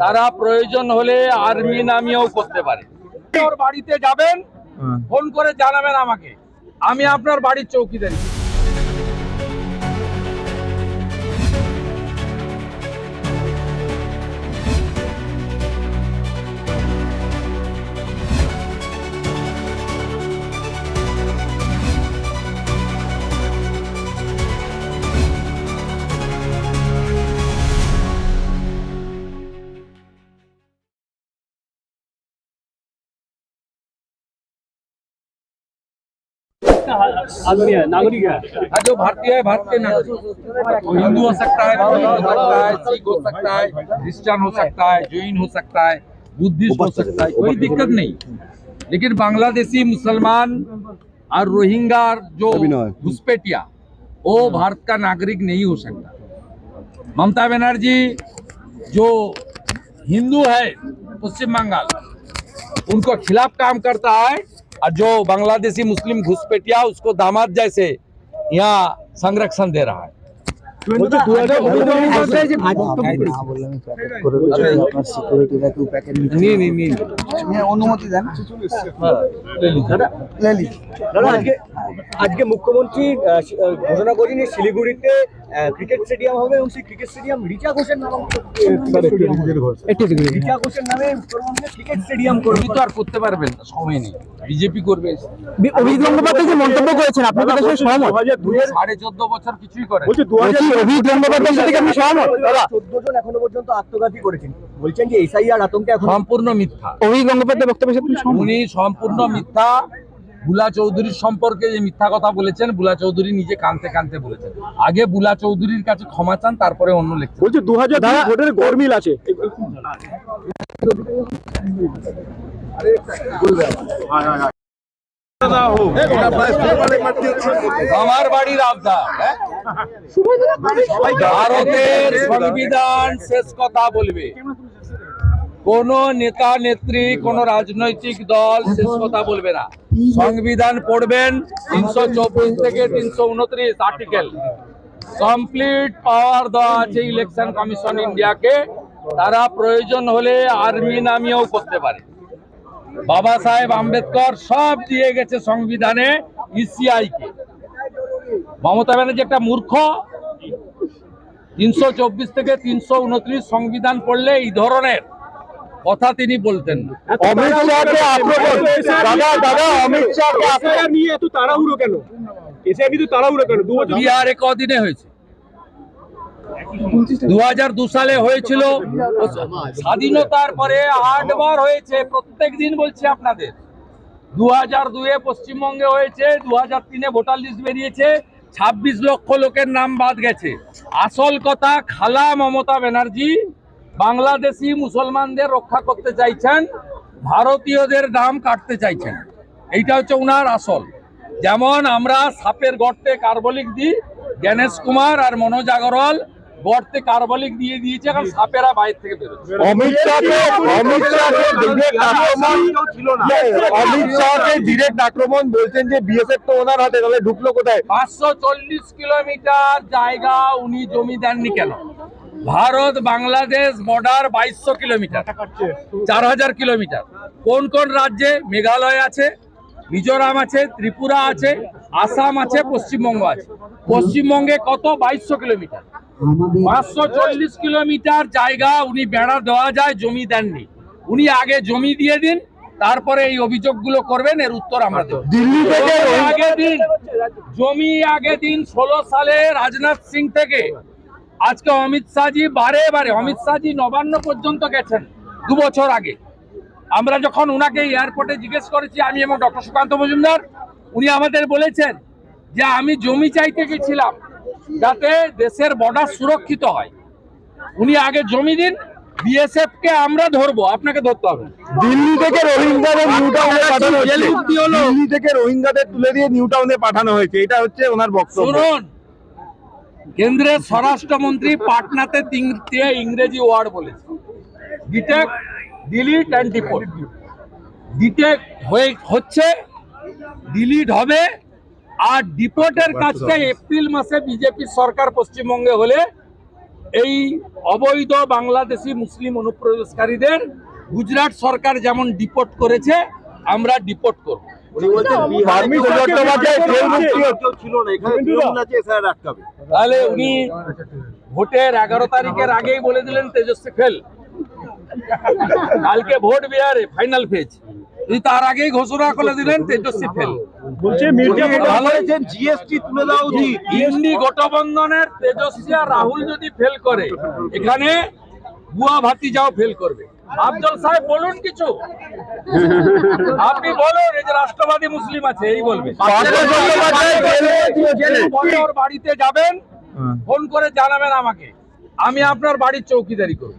তারা প্রয়োজন হলে আর্মি নামিয়েও করতে পারে। ওর বাড়িতে যাবেন ফোন করে জানাবেন আমাকে। আমি আপনার বাড়ির চৌকিদারি। आदमी है नागरिक है जो भारतीय है भारत के नागरिक हिंदू हो सकता है हो सकता है सिख हो सकता है क्रिश्चियन हो सकता है जैन हो सकता है बुद्धिस्ट हो सकता है कोई दिक्कत नहीं। लेकिन बांग्लादेशी मुसलमान और रोहिंगा जो घुसपैठिया वो भारत का नागरिक नहीं हो सकता। ममता बनर्जी जो हिंदू है पश्चिम बंगाल उनको खिलाफ काम करता है और जो बांग्लादेशी मुस्लिम घुसपैठिया उसको दामाद जैसे यहाँ संरक्षण दे रहा है সিকিউরিটিরা কেউ প্যাকেট नहीं नहीं नहीं অনুমতি দেন हाँ, ले लीजिए। লেলি দাদা আজকে আজকে মুখ্যমন্ত্রী আহ, শি- আহ, ঘোষণা করেছেন যে শিলিগুড়িতে আহ, ক্রিকেট স্টেডিয়াম হবে এবং সেই ক্রিকেট স্টেডিয়াম রিচা ঘোষের নামে রিচা ঘোষের নামে উত্তরবঙ্গে ক্রিকেট স্টেডিয়াম করবে। তো আর করতে পারবেন না সময় নেই। বিজেপি করবে। অভিজিৎ গঙ্গোপাধ্যায় যে মন্তব্য করেছেন আপনি তাদের সাথে সহমত। সাড়ে চোদ্দ বছর কিছুই করে বলছি অভিজিৎ সাথে আপনি সহমত? চোদ্দ জন এখনও পর্যন্ত আত্মঘাতী করেছেন। বলছেন যে এসআইআর আতঙ্কে এখন সম্পূর্ণ মিথ্যা। অভিজিৎ গঙ্গোপাধ্যায় বক্তব্যের সাথে উনি সম্পূর্ণ মিথ্যা। বুলা চৌধুরীর সম্পর্কে যে মিথ্যা কথা বলেছেন বুলা চৌধুরী নিজে কানতে কানতে বলেছেন। আগে বুলা চৌধুরীর কাছে ক্ষমা চান তারপরে অন্য লেখছেন। বলছি দু হাজার ভোটের গরমিল আছে। আমার বাড়ির আবদার হ্যাঁ? ভারতের সংবিধান শেষ কথা বলবে। কোন নেতা, নেত্রী, কোন রাজনৈতিক দল শেষ কথা বলবে না। সংবিধান পড়বেন তিনশো চব্বিশ থেকে তিনশো উনত্রিশ আর্টিকেল কমপ্লিট পাওয়ার দেওয়া আছে ইলেকশন কমিশন ইন্ডিয়াকে তারা প্রয়োজন হলে আর্মি নামিয়েও করতে পারে। বাবা সাহেব আম্বেদকর সব দিয়ে গেছে সংবিধানে ইসিআই কে মমতা ব্যানার্জি একটা মূর্খ। তিনশো চব্বিশ থেকে তিনশো উনত্রিশ সংবিধান পড়লে এই ধরনের কথা তিনি বলতেন না। অমিত শাহকে আক্রমণ দাদা দাদা অমিত শাহকে আক্রমণ নিয়ে এত তাড়াহুড়ো কেন? এসআইআর কিন্তু তাড়াহুড়ো কেন? দু বছর বিহারে কদিনে হয়েছে? দু হাজার দু সালে হয়েছিল। স্বাধীনতার পরে আটবার হয়েছে। প্রত্যেক দিন বলছি আপনাদের। দু হাজার দুয়ে পশ্চিমবঙ্গে হয়েছে। দু হাজার তিনে ভোটার লিস্ট বেরিয়েছে। ছাব্বিশ লক্ষ লোকের নাম বাদ গেছে। আসল কথা খালা মমতা ব্যানার্জি বাংলাদেশি মুসলমানদের রক্ষা করতে চাইছেন ভারতীয়দের দাম কাটতে চাইছেন। এইটা হচ্ছে উনার আসল। যেমন আমরা সাপের গর্তে কার্বলিক দিই জ্ঞানেশ কুমার আর মনোজ আগরওয়াল গর্তে কার্বলিক দিয়ে দিয়েছে এখন সাপেরা বাইরে থেকে বেরোচ্ছে অমিত শাহকে অমিত শাহকে ডিরেক্ট আক্রমণ অমিত শাহকে ডিরেক্ট আক্রমণ বলছেন যে বিএসএফ তো ওনার হাতে তাহলে ঢুকলো কোথায়? পাঁচশো চল্লিশ কিলোমিটার জায়গা উনি জমি দেননি কেন? ভারত বাংলাদেশ বর্ডার বাইশশো কিলোমিটার। চার হাজার কিলোমিটার। কোন কোন রাজ্যে মেঘালয় আছে মিজোরাম আছে ত্রিপুরা আছে আসাম আছে পশ্চিমবঙ্গ আছে? পশ্চিমবঙ্গে কত? বাইশশো কিলোমিটার। পাঁচশো চল্লিশ কিলোমিটার জায়গা উনি বেড়া দেওয়া যায় জমি দেননি। উনি আগে জমি দিয়ে দিন তারপরে এই অভিযোগগুলো করবেন এর উত্তর আমরা দেবো। দিল্লি থেকে জমি আগে দিন জমি আগে দিন ষোলো সালে রাজনাথ সিং থেকে। আজকে অমিত শাহজি বারে বারে অমিত শাহজি নবান্ন পর্যন্ত গেছেন দু বছর আগে। আমরা যখন উনাকে এয়ারপোর্টে জিজ্ঞেস করেছি আমি এবং ডক্টর সুকান্ত মজুমদার উনি আমাদের বলেছেন যে আমি জমি চাইতে গেছিলাম যাতে দেশের বর্ডার সুরক্ষিত হয়। উনি আগে জমি দিন বিএসএফ কে আমরা ধরবো। আপনাকে ধরতে হবে। দিল্লি থেকে রোহিঙ্গাদের নিউ টাউনে পাঠানো হচ্ছে জেলে উঠতি হলো। দিল্লি থেকে রোহিঙ্গাদের তুলে দিয়ে নিউ টাউনে পাঠানো হয়েছে। এটা হচ্ছে ওনার বক্তব্য। শুনুন কেন্দ্রের স্বরাষ্ট্রমন্ত্রী পাটনাতে তিনটে ইংরেজি ওয়ার্ড বলেছে। Detect delete and deport. Detect হয়ে হচ্ছে ডিলিট হবে আর ডিপোর্টের কাজটা এপ্রিল মাসে বিজেপি সরকার পশ্চিমবঙ্গে হলে এই অবৈধ বাংলাদেশি মুসলিম অনুপ্রবেশকারীদের গুজরাট সরকার যেমন ডিপোর্ট করেছে আমরা ডিপোর্ট করব। তাহলে উনি ভোটের এগারো তারিখের আগেই বলে দিলেন তেজস্বী ফেল কালকে ভোট বিহারে ফাইনাল ফেজ তার আগেই ঘোষণা করে দিলেন তেজস্বী ফেল বলছে জিএসটি তুলে দেওয়া উচিত ইন্ডি গঠবন্ধনের তেজস্বী আর রাহুল যদি ফেল করে এখানে বুয়া ভাতিজাও ফেল করবে। আফজল সাহেব বলুন কিছু। আপনি বলুন এই যে রাষ্ট্রবাদী মুসলিম আছে এই বলবে। বাড়িতে যাবেন ফোন করে জানাবেন আমাকে। আমি আপনার বাড়ির চৌকিদারি করব।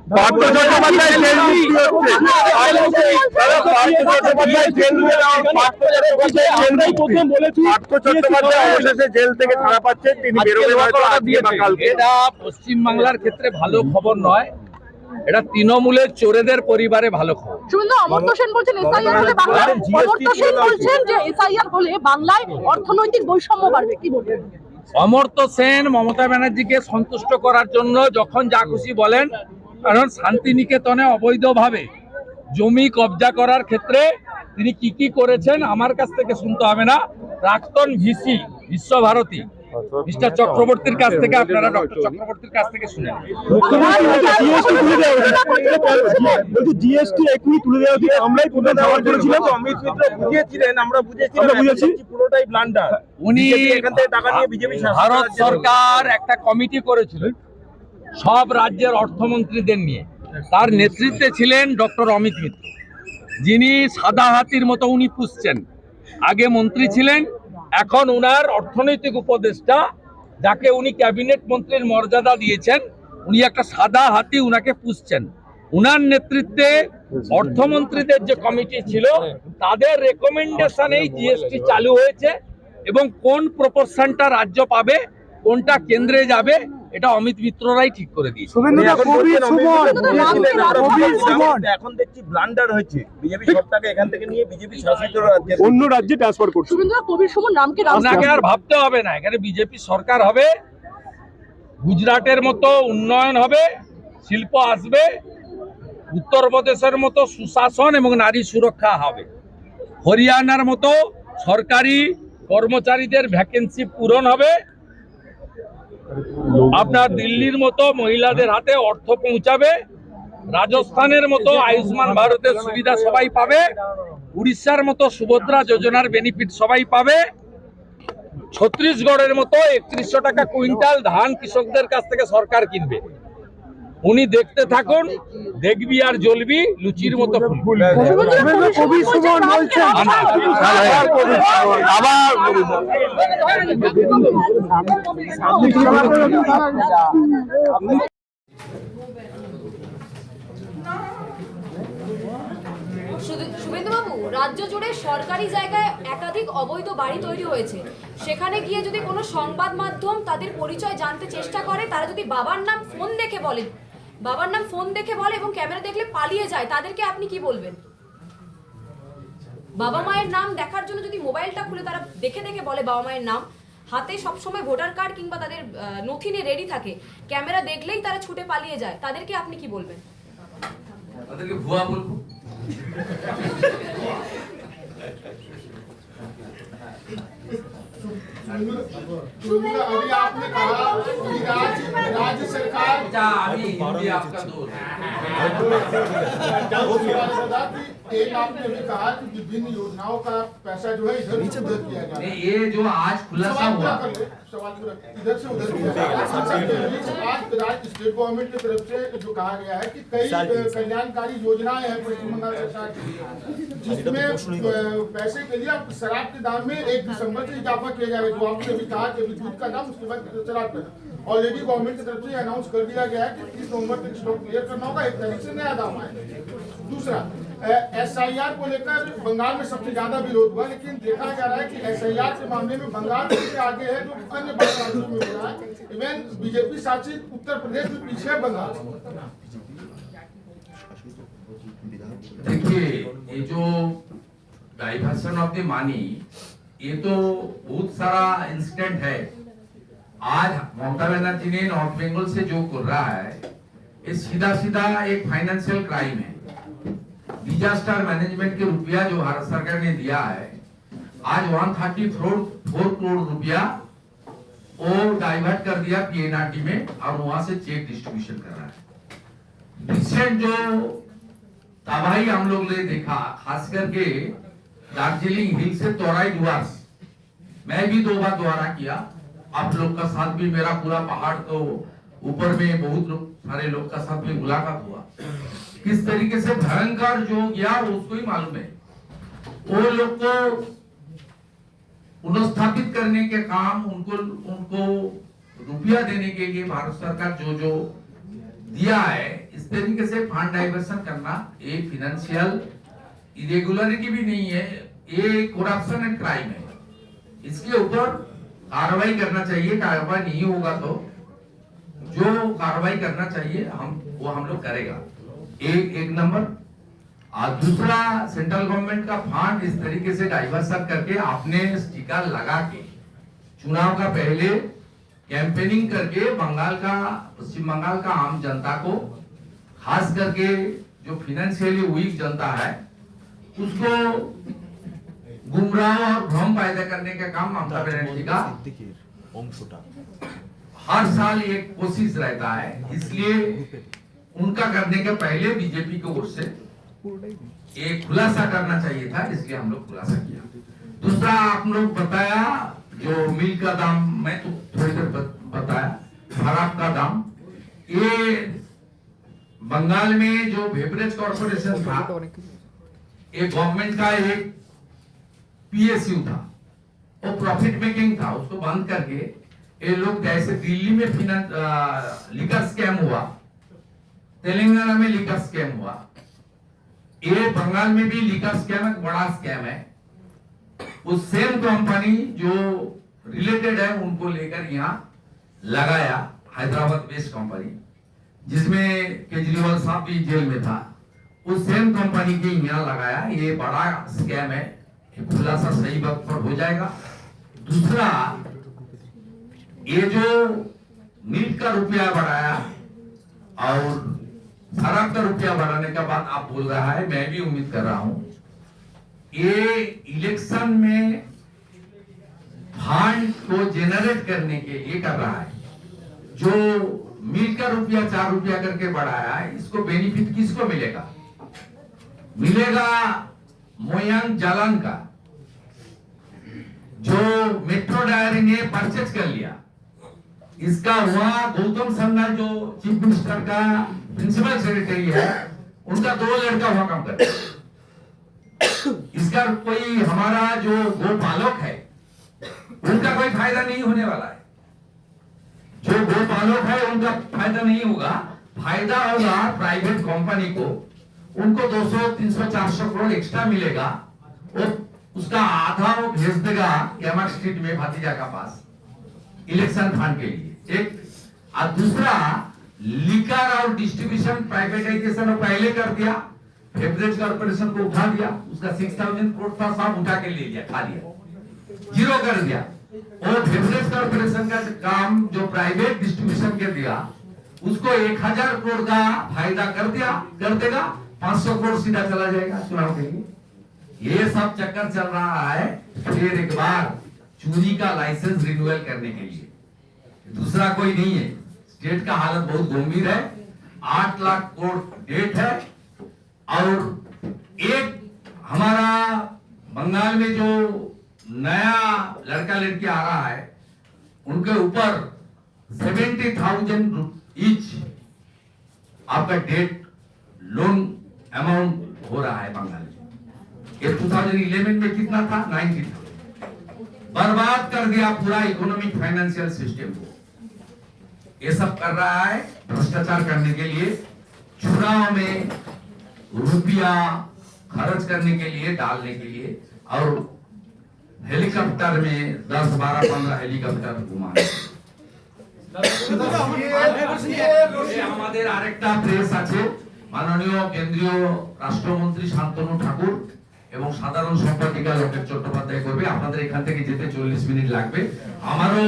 পশ্চিম বাংলার ক্ষেত্রে ভালো খবর নয়। এটা তৃণমূলের চোরেদের পরিবারে ভালো খবর। শুভেন্দু অমর্ত্য সেন বলছেন এসআইআর হলে বাংলায় অমর্ত্য সেন বলছেন যে এসআইআর হলে বাংলায় অর্থনৈতিক বৈষম্য বাড়বে কি বলবেন? অমর্ত্য সেন মমতা ব্যানার্জিকে সন্তুষ্ট করার জন্য যখন যা খুশি বলেন কারণ শান্তিনিকেতনে অবৈধভাবে জমি কবজা করার ক্ষেত্রে তিনি কি কি করেছেন আমার কাছ থেকে শুনতে হবে না। প্রাক্তন ভিসি বিশ্বভারতী মিস্টার চক্রবর্তীর কাছ থেকে আপনারা ডক্টর চক্রবর্তীর কাছ থেকে শুনেন। জিএসটি এখনই তুলে দেওয়া উচিত আমরাই প্রধান সওয়াল করেছিলাম অমিত মিত্র বুঝিয়েছিলেন আমরা বুঝেছিলাম আমরা বুঝেছি। পুরোটাই ব্লান্ডার উনি এখান থেকে টাকা নিয়ে বিজেপি ভারত সরকার একটা কমিটি করেছিল সব রাজ্যের অর্থমন্ত্রীদের নিয়ে। তার নেতৃত্বে ছিলেন ডক্টর অমিত মিত্র। যিনি সাদা হাতির মতো উনি পুষছেন। আগে মন্ত্রী ছিলেন এখন উনার অর্থনৈতিক উপদেষ্টা, যাকে উনি ক্যাবিনেট মন্ত্রীর মর্যাদা দিয়েছেন, উনি একটা সাদা হাতি উনাকে পুষছেন। উনার নেতৃত্বে অর্থমন্ত্রীদের যে কমিটি ছিল, তাদের রেকমেন্ডেশনেই জিএসটি চালু হয়েছে এবং কোন প্রপোর্শনটা রাজ্য পাবে, কোনটা কেন্দ্রে যাবে এটা অমিত মিত্ররাই ঠিক করে দিয়েছে। এখন দেখছি ব্লান্ডার হয়েছে। বিজেপি সরকারকে এখান থেকে নিয়ে বিজেপি শাসিত রাজ্যে অন্য রাজ্যে ট্রান্সফার করছে। শুভেন্দু কবির সুমন নামকে আপনাকে আর ভাবতে হবে না। এখানে বিজেপি সরকার হবে গুজরাটের মতো উন্নয়ন হবে শিল্প আসবে উত্তরপ্রদেশের মতো সুশাসন এবং নারী সুরক্ষা হবে। হরিয়ানার মতো সরকারি কর্মচারীদের ভ্যাকেন্সি পূরণ হবে আপনার দিল্লির মতো মহিলাদের হাতে অর্থ পৌঁছাবে, রাজস্থানের মতো আয়ুষ্মান ভারতের সুবিধা সবাই পাবে, উড়িষ্যার মতো সুভদ্রা যোজনার বেনিফিট সবাই পাবে। ছত্রিশগড়ের মতো একত্রিশশো টাকা কুইন্টাল ধান কৃষকদের কাছ থেকে সরকার কিনবে। উনি দেখতে থাকুন, দেখবি আর জ্বলবি লুচির মতো আবার রাজ্য জুড়ে সরকারি জায়গায় একাধিক অবৈধ বাড়ি তৈরি হয়েছে। সেখানে গিয়ে যদি কোনো সংবাদ মাধ্যম তাদের পরিচয় জানতে চেষ্টা করে, তারা যদি বাবার নাম ফোন দেখে বলে বাবার নাম ফোন দেখে বলে এবং ক্যামেরা দেখলে পালিয়ে যায়। তাদেরকে আপনি কি বলবেন? বাবা মায়ের নাম দেখার জন্য যদি মোবাইলটা খুলে তারা দেখে দেখে বলে বাবা মায়ের নাম, হাতে সবসময় ভোটার কার্ড কিংবা তাদের নথি নিয়ে রেডি থাকে, ক্যামেরা দেখলেই তারা ছুটে পালিয়ে যায়। তাদেরকে আপনি কি বলবেন? তাদেরকে ভুয়া বলব। अभी आपने कहा कि राज्य राज्य सरकार क्या हो। गया एक आपने अभी कहा कि विभिन्न योजनाओं का पैसा जो है इधर से उधर किया जा रहा है। ये जो आज खुलासा सवाल हुआ। कर सवाल इधर से उधर किया जा रहा है आज राज्य स्टेट गवर्नमेंट की तरफ़ से जो कहा गया है कि कई कल्याणकारी योजनाएँ हैं पश्चिम बंगाल सरकार की। जिसमें पैसे के लिए शराब के दाम में एक दिसंबर से इजाफा किया जाएगा जो आपने अभी कहा कि अभी दूध का दाम उसके बाद शराब का ऑलरेडी गवर्नमेंट की तरफ़ से अनाउंस कर दिया गया है कि तीस नवंबर तक स्टॉक क्लियर करना होगा। एक तारीख से नया दाम आएगा। दूसरा एस आई आर को लेकर बंगाल में सबसे ज़्यादा विरोध हुआ, लेकिन देखा जा रहा है कि एस आई आर के मामले में बंगाल सबसे आगे है, जो अन्य राज्यों में हो रहा है। इवन बीजेपी शासित उत्तर प्रदेश भी पीछे है बंगाल। देखिए, ये जो डाइवर्सन ऑफ़ द मनी, ये तो बहुत सारा इंसिडेंट है। आज ममता बनर्जी ने नॉर्थ बंगाल से जो कर रहा है, ये सीधा सीधा एक फाइनेंशियल क्राइम है। डिजास्टर मैनेजमेंट के रुपया जो भारत सरकार ने दिया है, आज 134 फोर फोर करोड़ रुपया वो डाइवर्ट कर दिया पीएनआरटी में, और वहाँ से चेक डिस्ट्रीब्यूशन कर रहा है। रिसेंट जो तबाही हम लोग ने देखा, खास करके दार्जिलिंग हिल से तोराई दुआस, मैं भी दो बार द्वारा किया, आप लोग का साथ भी मेरा पूरा पहाड़ तो ऊपर में बहुत लोग, सारे लोग का साथ भी मुलाकात हुआ। किस तरीके से भयंकर जो गया, उसको ही मालूम है। वो लोग को पुनस्थापित करने के काम, उनको उनको रुपया देने के लिए भारत सरकार जो जो दिया है, इस तरीके से फंड डाइवर्सन करना, ये फिनेंशियल इरेगुलरिटी भी नहीं है, ये करप्शन एंड क्राइम है। इसके ऊपर कार्रवाई करना चाहिए, कार्रवाई नहीं होगा तो जो कार्रवाई करना चाहिए हम वो हम लोग करेगा। एक एक नंबर। और दूसरा सेंट्रल गवर्नमेंट का फंड इस तरीके से डाइवर्सन करके आपने स्टिकर लगा के चुनाव का पहले कैंपेनिंग करके बंगाल का पश्चिम बंगाल का आम जनता को खास करके जो फिनेंशियली वीक जनता है उसको गुमराह और भ्रम पैदा करने का काम ममता बनर्जी का हर साल एक कोशिश रहता है। इसलिए उनका करने के पहले बीजेपी की ओर से एक खुलासा करना चाहिए था, इसलिए हम लोग खुलासा किया। दूसरा, आप लोग बताया, जो मिल का दाम, मैं तो थोड़ी देर बताया, खराब का दाम, ये बंगाल में जो बेवरेज कॉर्पोरेशन था, ये गवर्नमेंट का एक पीएसयू था, वो प्रॉफिट मेकिंग था, उसको बंद करके ये लोग जैसे दिल्ली में फिनांस लिकर स्कैम हुआ। तेलंगाना में लिकर स्कैम हुआ। ये बंगाल में भी लिकर स्कैम एक बड़ा स्कैम है। उस सेम कंपनी जो रिलेटेड है, उनको लेकर यहाँ लगाया हैदराबाद बेस्ड कंपनी जिसमें केजरीवाल साहब भी जेल में था। उस सेम कंपनी के यहाँ लगाया। ये बड़ा स्कैम है। खुलासा सही वक्त पर हो जाएगा। दूसरा ये जो नीट का रुपया बढ़ाया है और शराब का रुपया बढ़ाने का बात आप बोल रहा है, मैं भी उम्मीद कर रहा हूँ। ये इलेक्शन में फंड को जेनरेट करने के लिए कर रहा है। जो मिल का रुपया, चार रुपया करके बढ़ाया है, इसको बेनिफिट किसको मिलेगा? मिलेगा मोयांग जालान का, जो मेट्रो डायरी ने परचेज कर लिया। इसका हुआ गौतम सन्ना जो चीफ मिनिस्टर का प्रिंसिपल सेक्रेटरी है, उनका दो लड़का हुआ काम करता इसका कोई हमारा जो गोपालक है, उनका कोई फ़ायदा नहीं होने वाला है। जो गोपालक है, उनका फ़ायदा नहीं होगा। फ़ायदा होगा प्राइवेट कंपनी को। उनको 200 300 400 करोड़ एक्स्ट्रा मिलेगा। और उसका आधा वो भेज देगा कैमर स्ट्रीट में भातीजा का पास। इलेक्शन फंड के लिए। एक, और दूसरा, लिकर और डिस्ट्रीब्यूशन, प्राइवेटाइजेशन पहले कर दिया बेवरेज कॉर्पोरेशन को उठा दिया, उसका सिक्स थाउज़ेंड करोड़ था सब उठा के ले लिया, खा लिया। ज़ीरो कर दिया। और बेवरेज कॉर्पोरेशन का काम जो प्राइवेट डिस्ट्रीब्यूशन के दिया, उसको एक हज़ार करोड़ का फ़ायदा कर दिया, कर देगा, पाँच सौ करोड़ सीधा चला जाएगा चुनाव के लिए। ये सब चक्कर चल रहा है, फिर एक बार चोरी का लाइसेंस रिन्यूअल करने के लिए। दूसरा कोई नहीं है। स्टेट का हालत बहुत गंभीर है। आठ लाख करोड़ डेट है। और एक हमारा बंगाल में जो नया लड़का लड़की आ रहा है, उनके ऊपर सेवेंटी थाउज़ेंड ईच आपका डेट लोन अमाउंट हो रहा है बंगाल में। ये 2011 में कितना था? 90 था बर्बाद कर दिया पूरा इकोनॉमिक फाइनेंशियल सिस्टम को ये सब कर रहा है भ्रष्टाचार करने के लिए चुनाव में रुपया खर्च करने के लिए डालने के लिए और हेलीकॉप्टर में 10 12 15 হেলিকপ্টার ঘুমানো এ আমাদের আরেকটা প্রেস আছে মাননীয় কেন্দ্রীয় রাষ্ট্রমন্ত্রী শান্তনু ঠাকুর এবং সাধারণ সম্পাদিকা লোকের চট্টোপাধ্যায় করবে। আপনাদের এখান থেকে যেতে চল্লিশ মিনিট লাগবে। আমারও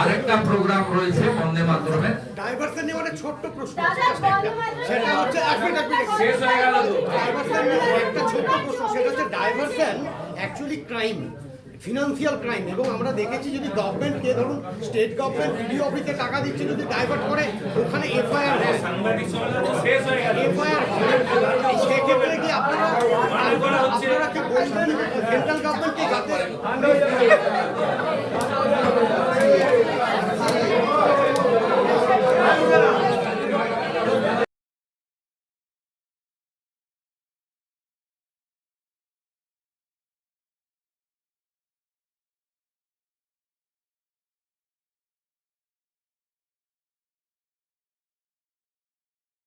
আরেকটা প্রোগ্রাম রয়েছে বন্দে মাতরমে ডাইভারশন নিয়ে মানে ছোট্ট প্রশ্ন। সেটা হচ্ছে এক মিনিট এক মিনিট। ডাইভারশন নিয়ে একটা ছোট্ট প্রশ্ন। সেটা হচ্ছে diversion actually crime financial crime এবং আমরা দেখেছি যদি গভর্নমেন্ট কে ধরুন স্টেট গভর্নমেন্ট বিডিও অফিসে টাকা দিচ্ছে যদি ডাইভার্ট করে ওখানে এফআইআর হয়। কি আপনারা